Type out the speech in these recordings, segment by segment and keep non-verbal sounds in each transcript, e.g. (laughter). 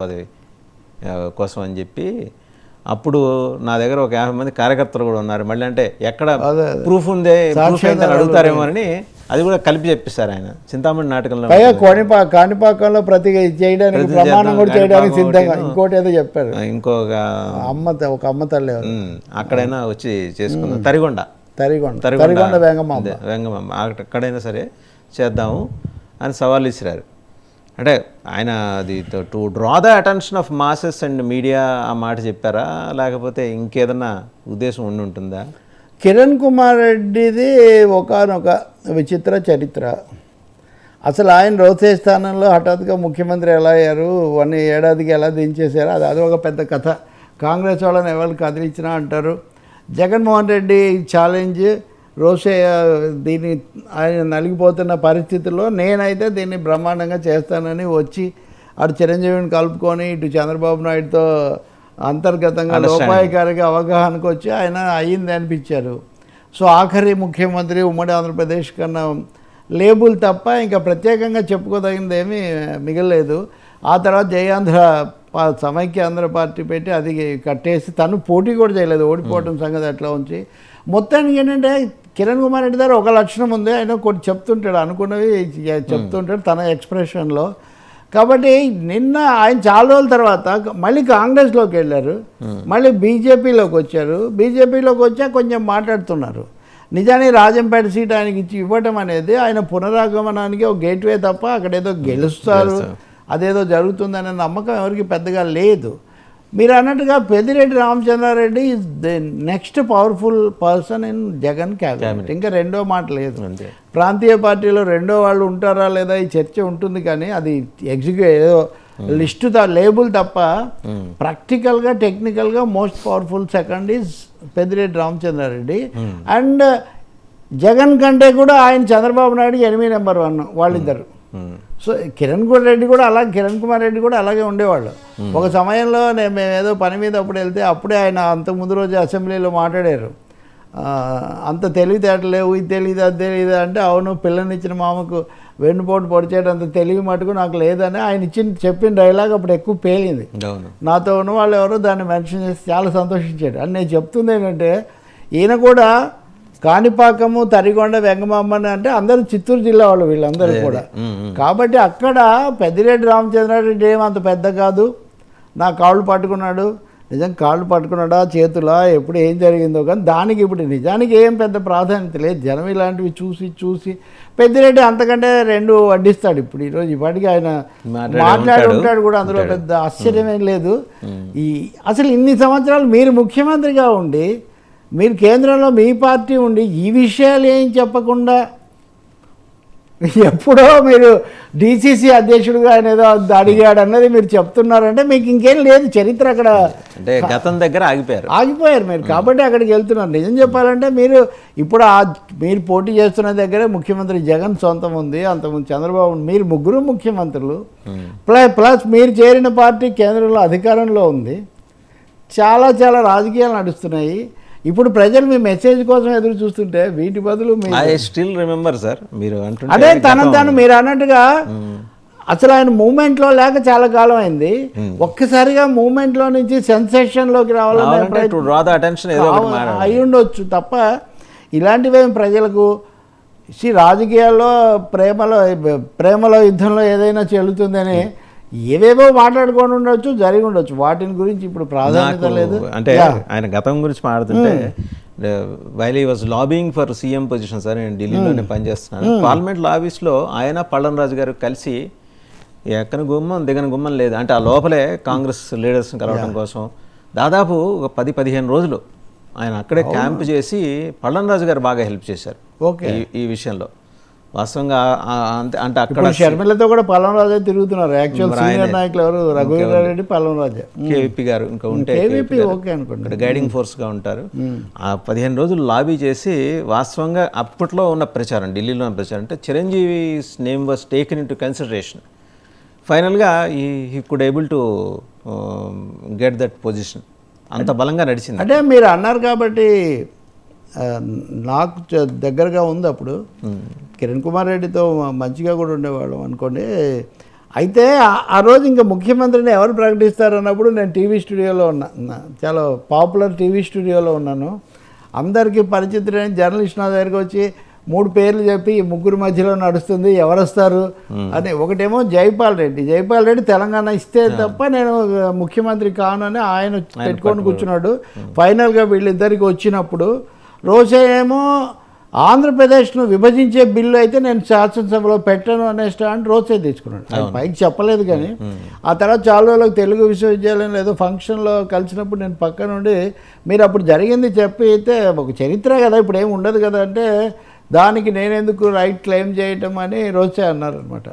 ఆ, కోసం అని చెప్పి అప్పుడు నా దగ్గర ఒక యాభై మంది కార్యకర్తలు కూడా ఉన్నారు. మళ్ళీ అంటే ఎక్కడ అదే, ప్రూఫ్ ఉందే ప్రూఫ్ అడుగుతారేమో అని అది కూడా కలిపి చెప్పిస్తారు ఆయన. చింతామణి నాటకంలో కోనిపా కాణిపాకంలో ప్రతి చేయడానికి ప్రమాణం కూడా చేయడానికి సిద్ధంగా. ఇంకోటి ఏదో చెప్పారు. ఇంకొక అమ్మ ఒక అమ్మ తల్లి అక్కడైనా వచ్చి చేసుకుందాం. తరిగొండ. తరిగొండ. తరిగొండ వేంగమ్మ అదే, వెంగమాంబ. అక్కడ- ఎక్కడైనా సరే చేద్దాము అని సవాల్ ఇచ్చిరారు అంటే ఆయన అది to draw the attention of masses and media ఆ మాట చెప్పారా? లేకపోతే ఇంకేదన్నా ఉద్దేశం ఉండి ఉంటుందా? కిరణ్ కుమార్ రెడ్డిది ఒకనొక విచిత్ర చరిత్ర. అసలు ఆయన రోసే స్థానంలో హఠాత్తుగా ముఖ్యమంత్రి ఎలా అయ్యారు? వన్ ఏడాదికి ఎలా దించేశారు? అది అది ఒక పెద్ద కథ. కాంగ్రెస్ వాళ్ళని ఎవరు కదిలించినా అంటారు. జగన్మోహన్ రెడ్డి ఛాలెంజ్ రోసే దీన్ని ఆయన నలిగిపోతున్న పరిస్థితుల్లో నేనైతే దీన్ని బ్రహ్మాండంగా చేస్తానని వచ్చి అటు చిరంజీవిని కలుపుకొని ఇటు చంద్రబాబు నాయుడుతో అంతర్గతంగా లోపాయకారిగా అవగాహనకు వచ్చి ఆయన అయ్యింది అనిపించారు. సో ఆఖరి ముఖ్యమంత్రి ఉమ్మడి ఆంధ్రప్రదేశ్ కన్నా లేబుల్ తప్ప ఇంకా ప్రత్యేకంగా చెప్పుకోదగింది ఏమీ మిగలలేదు ఆ తర్వాత జయాంధ్ర సమైక్య ఆంధ్ర పార్టీ పెట్టి అది కట్టేసి తను పోటీ కూడా చేయలేదు. ఓడిపోవడం సంగతి అట్లా ఉంచి. మొత్తానికి ఏంటంటే కిరణ్ కుమార్ రెడ్డి దగ్గర ఒక లక్షణం ఉంది. ఆయన కొన్ని చెప్తుంటాడు. అనుకున్నవి చెప్తుంటాడు తన ఎక్స్ప్రెషన్లో. కాబట్టి నిన్న ఆయన చాలా రోజుల తర్వాత మళ్ళీ కాంగ్రెస్లోకి వెళ్ళారు. మళ్ళీ బీజేపీలోకి వచ్చారు. బీజేపీలోకి వచ్చా కొంచెం మాట్లాడుతున్నారు. నిజానికి రాజంపేట సీట్ ఆయనకి ఇచ్చి ఇవ్వటం అనేది ఆయన పునరాగమనానికి ఒక గేట్వే తప్ప అక్కడ ఏదో గెలుస్తారు. అదేదో జరుగుతుందనే నమ్మకం ఎవరికి పెద్దగా లేదు. మీరు అన్నట్టుగా Peddireddy Ramachandra Reddy is the next powerful person in Jagan cabinet ఇంకా రెండో మాట లేదు. అంతే. ప్రాంతీయ పార్టీలో రెండో వాళ్ళు ఉంటారా లేదా ఈ చర్చ ఉంటుంది కానీ అది ఎగ్జిక్యూ ఏదో లిస్టు త లేబుల్ తప్ప ప్రాక్టికల్గా టెక్నికల్గా most powerful second is Peddireddy Ramachandra Reddy. And Jagan కంటే కూడా ఆయన చంద్రబాబు నాయుడు ఎనిమిది నెంబర్ వన్ వాళ్ళిద్దరు. ఉమ్, సో కిరణ్ కుమార్ రెడ్డి కూడా అలా కిరణ్ కుమార్ రెడ్డి కూడా అలాగే ఉండేవాళ్ళు. ఒక సమయంలో నేను మేము ఏదో పని మీద అప్పుడు వెళ్తే అప్పుడే ఆయన అంత ముందు రోజు అసెంబ్లీలో మాట్లాడారు. అంత తెలివితేటలు లేవు ఇది తెలియదు అది తెలియదు అంటే అవును పిల్లనిచ్చిన మామకు వెన్నుపోటు పొడిచేట అంత తెలివి మటుకు నాకు లేదని ఆయన ఇచ్చిన చెప్పిన డైలాగ్ అప్పుడు ఎక్కువ పేలింది. నాతో ఉన్న వాళ్ళు ఎవరో దాన్ని మెన్షన్ చేసి చాలా సంతోషించాడు అని నేను చెప్తుంది ఏంటంటే ఈయన కూడా కాణిపాకము తరిగొండ వెంగమామని అంటే అందరూ చిత్తూరు జిల్లా వాళ్ళు వీళ్ళందరూ కూడా. కాబట్టి అక్కడ పెద్దిరెడ్డి రామచంద్రారెడ్డి ఏం అంత పెద్ద కాదు. నా కాళ్ళు పట్టుకున్నాడు. నిజం కాళ్ళు పట్టుకున్నాడా చేతులా ఎప్పుడు ఏం జరిగిందో కానీ దానికి ఇప్పుడు నిజానికి ఏం పెద్ద ప్రాధాన్యత లేదు. జనం ఇలాంటివి చూసి చూసి పెద్దిరెడ్డి అంతకంటే రెండు వడ్డిస్తాడు ఇప్పుడు ఈరోజు ఇప్పటికీ ఆయన మాట్లాడే. ఉంటాడు. కూడా అందులో పెద్ద ఆశ్చర్యమేం లేదు. ఈ అసలు ఇన్ని సంవత్సరాలు మీరు ముఖ్యమంత్రిగా ఉండి మీరు కేంద్రంలో మీ పార్టీ ఉండి ఈ విషయాలు ఏం చెప్పకుండా ఎప్పుడో మీరు డీసీసీ అధ్యక్షుడిగా ఆయన ఏదో అడిగాడు అన్నది మీరు చెప్తున్నారంటే మీకు ఇంకేం లేదు. చరిత్ర అక్కడ అంటే గతం దగ్గర ఆగిపోయారు. ఆగిపోయారు మీరు. కాబట్టి అక్కడికి వెళ్తున్నారు. నిజం చెప్పాలంటే మీరు ఇప్పుడు ఆ మీరు పోటీ చేస్తున్న దగ్గరే ముఖ్యమంత్రి జగన్ సొంతం ఉంది. అంతకుముందు చంద్రబాబు మీరు ముగ్గురు ముఖ్యమంత్రులు. ప్లస్ ప్లస్ మీరు చేరిన పార్టీ కేంద్రంలో అధికారంలో ఉంది. చాలా చాలా రాజకీయాలు నడుస్తున్నాయి. ఇప్పుడు ప్రజలు మీ మెసేజ్ కోసం ఎదురు చూస్తుంటే వీటి బదులు మీ ఐ స్టిల్ రిమెంబర్ సార్ మీరు అదే తన తాను మీరు అన్నట్టుగా అసలు ఆయన మూమెంట్లో లేక చాలా కాలం అయింది. ఒక్కసారిగా మూమెంట్లో నుంచి సెన్సేషన్లోకి రావాలనే. అయి ఉండొచ్చు తప్ప ఇలాంటివేం ప్రజలకు సి రాజకీయాల్లో ప్రేమలో ప్రేమలో యుద్ధంలో ఏదైనా చెల్లుతుందని ఏవేవో మాట్లాడుకొని ఉండొచ్చు జరిగి ఉండొచ్చు. వాటిని గురించి ఇప్పుడు ప్రాధాన్యత లేదు. అంటే ఆయన గతం గురించి మాట్లాడుతుంటే while he was lobbying for CM position sir నేను ఢిల్లీలోనే పనిచేస్తున్నాను. పార్లమెంట్ లాబీస్లో ఆయన పళ్ళన్ రాజు గారు కలిసి ఎక్కని గుమ్మం దిగని గుమ్మం లేదు. అంటే ఆ లోపలే కాంగ్రెస్ లీడర్స్ కలవడం కోసం దాదాపు ఒక పది పదిహేను రోజులు ఆయన అక్కడే క్యాంప్ చేసి పళ్ళన్ రాజు గారు బాగా హెల్ప్ చేశారు ఓకే. ఈ- ఈ విషయంలో. వాస్తవంగా అంతే అంటే అక్కడ షర్మిలతో కూడా పల్లం రాజే తిరుగుతున్నారు యాక్చువల్ సీనియర్ నాయకులు ఎవరు? రఘువీరారెడ్డి పల్లం రాజే కేవీపీ గారు ఇంకా ఉంటే కేవీపీ ఓకే ఇక్కడ గైడింగ్ ఫోర్స్గా ఉంటారు. ఆ పదిహేను రోజులు లాబీ చేసి వాస్తవంగా అప్పట్లో ఉన్న ప్రచారం ఢిల్లీలో ఉన్న ప్రచారం అంటే Chiranjeevi name was taken into consideration ఫైనల్గా ఈ he could able to get that position అంత బలంగా నడిచింది. అంటే మీరు అన్నారు కాబట్టి నాకు దగ్గరగా ఉంది అప్పుడు. కిరణ్ కుమార్ రెడ్డితో మంచిగా కూడా ఉండేవాళ్ళం అనుకోండి. అయితే ఆ- రోజు ఇంకా ముఖ్యమంత్రిని ఎవరు ప్రకటిస్తారు అన్నప్పుడు నేను టీవీ స్టూడియోలో ఉన్నా. చాలా పాపులర్ టీవీ స్టూడియోలో ఉన్నాను. అందరికీ పరిచితులైన జర్నలిస్ట్ నా దగ్గరికి వచ్చి మూడు పేర్లు చెప్పి ఈ ముగ్గురు మధ్యలో నడుస్తుంది ఎవరు వస్తారు అని ఒకటేమో జైపాల్ రెడ్డి. జైపాల్ రెడ్డి తెలంగాణ ఇస్తే తప్ప నేను ముఖ్యమంత్రి కానని ఆయన పెట్టుకొని కూర్చున్నాడు. ఫైనల్గా వీళ్ళిద్దరికి వచ్చినప్పుడు రోజే ఏమో ఆంధ్రప్రదేశ్ను విభజించే బిల్లు అయితే నేను శాసనసభలో పెట్టను అనే స్టాండ్ రోజే తీసుకున్నాడు. ఆయన పైకి చెప్పలేదు కానీ ఆ తర్వాత చాలా రోజులకు తెలుగు విశ్వవిద్యాలయం ఏదో ఫంక్షన్లో కలిసినప్పుడు నేను పక్క నుండి మీరు అప్పుడు జరిగింది చెప్పి అయితే ఒక చరిత్ర కదా ఇప్పుడు ఏమి ఉండదు కదా అంటే దానికి నేనెందుకు రైట్ క్లెయిమ్ చేయటం అని రోసే అన్నారనమాట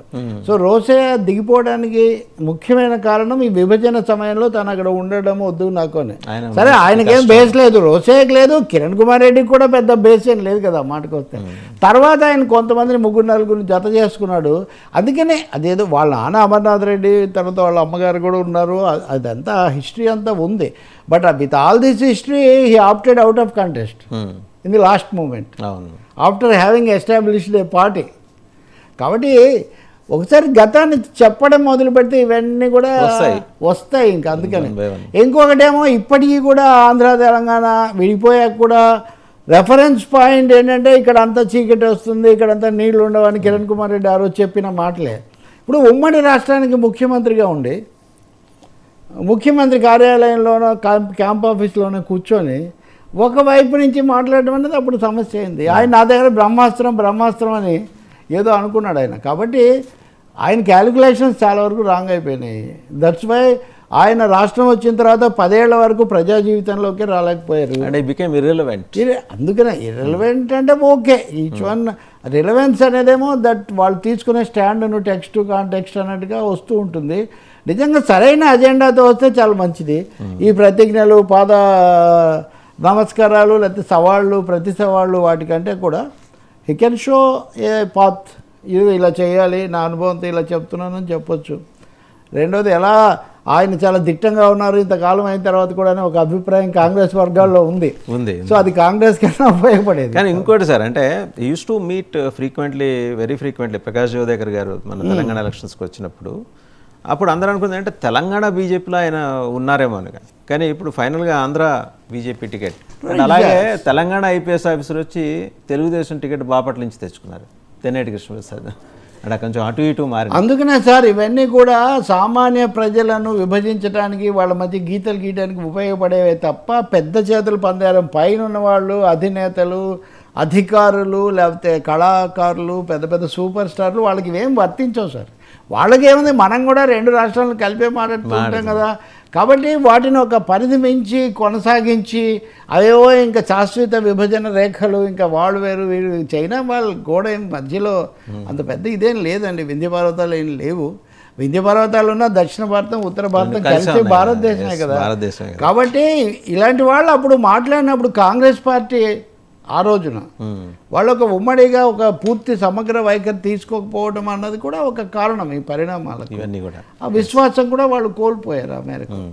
సో రోసే దిగిపోవడానికి ముఖ్యమైన కారణం ఈ విభజన సమయంలో తను అక్కడ ఉండడం వద్దు నాకు అని. సరే ఆయనకేం బేస్ లేదు. రోసేకి లేదు కిరణ్ కుమార్ రెడ్డికి కూడా పెద్ద బేస్ ఏం లేదు కదా మాటకు వస్తే. తర్వాత ఆయన కొంతమందిని ముగ్గురు నలుగురిని జత చేసుకున్నాడు. అందుకనే అదేదో వాళ్ళ నాన్న అమర్నాథ్ రెడ్డి తర్వాత వాళ్ళ అమ్మగారు కూడా ఉన్నారు. అదంతా హిస్టరీ అంతా ఉంది. But with all this history he opted out of contest in the last moment after having established a party కాబట్టి ఒకసారి గతాన్ని చెప్పడం మొదలు పెడితే ఇవన్నీ కూడా వస్తాయి. వస్తాయి ఇంకా అందుకని. ఇంకొకటేమో ఇప్పటికీ కూడా ఆంధ్ర తెలంగాణ విడిపోయాక కూడా రెఫరెన్స్ పాయింట్ ఏంటంటే ఇక్కడ అంతా చీకటి వస్తుంది ఇక్కడ అంతా నీళ్ళు ఉండవని కిరణ్ కుమార్ రెడ్డి ఆ రోజు చెప్పిన మాటలే. ఇప్పుడు ఉమ్మడి రాష్ట్రానికి ముఖ్యమంత్రిగా ఉండి ముఖ్యమంత్రి కార్యాలయంలోనో క్యాంప్ క్యాంప్ ఆఫీస్లోనో కూర్చొని ఒకవైపు నుంచి మాట్లాడడం అనేది అప్పుడు సమస్య అయింది. ఆయన నా దగ్గర బ్రహ్మాస్త్రం బ్రహ్మాస్త్రం అని ఏదో అనుకున్నాడు ఆయన. కాబట్టి ఆయన క్యాలిక్యులేషన్స్ చాలా వరకు రాంగ్ అయిపోయినాయి. దట్స్ వై ఆయన రాష్ట్రం వచ్చిన తర్వాత పదేళ్ళ వరకు ప్రజా జీవితంలోకి రాలేకపోయారు. అండ్ ఐ బికేమ్ ఇర్రెలవెంట్ ఇరే అందుకనే ఇర్రెలవెంట్ అంటే ఓకే. ఈచ్ వన్ రిలవెన్స్ అనేదేమో దట్ వాళ్ళు తీసుకునే స్టాండ్ను టెక్స్ట్ కాంటెక్స్ట్ అన్నట్టుగా వస్తూ ఉంటుంది. నిజంగా సరైన అజెండాతో వస్తే చాలా మంచిది. ఈ ప్రతిజ్ఞలు పాద నమస్కారాలు లేకపోతే సవాళ్ళు ప్రతి సవాళ్ళు వాటికంటే కూడా he can show a path ఇది ఇలా చేయాలి నా అనుభవంతో ఇలా చెప్తున్నానని చెప్పొచ్చు. రెండోది ఎలా ఆయన చాలా దిట్టంగా ఉన్నారు ఇంతకాలం అయిన తర్వాత కూడా ఒక అభిప్రాయం కాంగ్రెస్ వర్గాల్లో ఉంది. ఉంది సో అది కాంగ్రెస్ కన్నా ఉపయోగపడేది. కానీ ఇంకోటి సార్ అంటే used to meet frequently very frequently Prakash Javadekar garu మన తెలంగాణ ఎలక్షన్స్కి వచ్చినప్పుడు అప్పుడు అందరూ అనుకుంది అంటే తెలంగాణ బీజేపీలో ఆయన ఉన్నారేమో అని కానీ. ఇప్పుడు ఫైనల్గా ఆంధ్ర బీజేపీ టికెట్. అండ్ అలాగే తెలంగాణ ఐపీఎస్ ఆఫీసర్ వచ్చి తెలుగుదేశం టికెట్ బాపట్ల నుంచి తెచ్చుకున్నారు. తెన్నేటి కృష్ణప్రసాద్ అంటే కొంచెం అటు ఇటు మారి (laughs) అందుకనే సార్ ఇవన్నీ కూడా సామాన్య ప్రజలను విభజించడానికి వాళ్ళ మధ్య గీతలు గీయడానికి ఉపయోగపడేవే తప్ప పెద్ద చేతులు పందారం. పైన ఉన్న వాళ్ళు అధినేతలు అధికారులు లేకపోతే కళాకారులు పెద్ద పెద్ద సూపర్ స్టార్లు వాళ్ళకి ఇవేం వర్తించవు సార్. వాళ్ళకి ఏముంది మనం కూడా రెండు రాష్ట్రాలను కలిపే మాట్లాడుతూ ఉంటాం కదా. కాబట్టి వాటిని ఒక పరిధి మించి కొనసాగించి అవేవో ఇంకా శాశ్వత విభజన రేఖలు ఇంకా వాళ్ళు వేరు వీరు. చైనా వాళ్ళ గోడ ఏం మధ్యలో అంత పెద్ద ఇదేం లేదండి. వింధ్య పర్వతాలు ఏం లేవు. వింధ్య పర్వతాలు ఉన్న దక్షిణ భారతం ఉత్తర భారతం కలిసి భారతదేశమే కదా. కాబట్టి ఇలాంటి వాళ్ళు అప్పుడు మాట్లాడినప్పుడు కాంగ్రెస్ పార్టీ ఆ రోజున. వాళ్ళు ఒక ఉమ్మడిగా ఒక పూర్తి సమగ్ర వైఖరి తీసుకోకపోవడం అన్నది కూడా ఒక కారణం ఈ పరిణామాలకు. ఇవన్నీ కూడా. ఆ విశ్వాసం కూడా వాళ్ళు కోల్పోయారు ఆ మేరకు.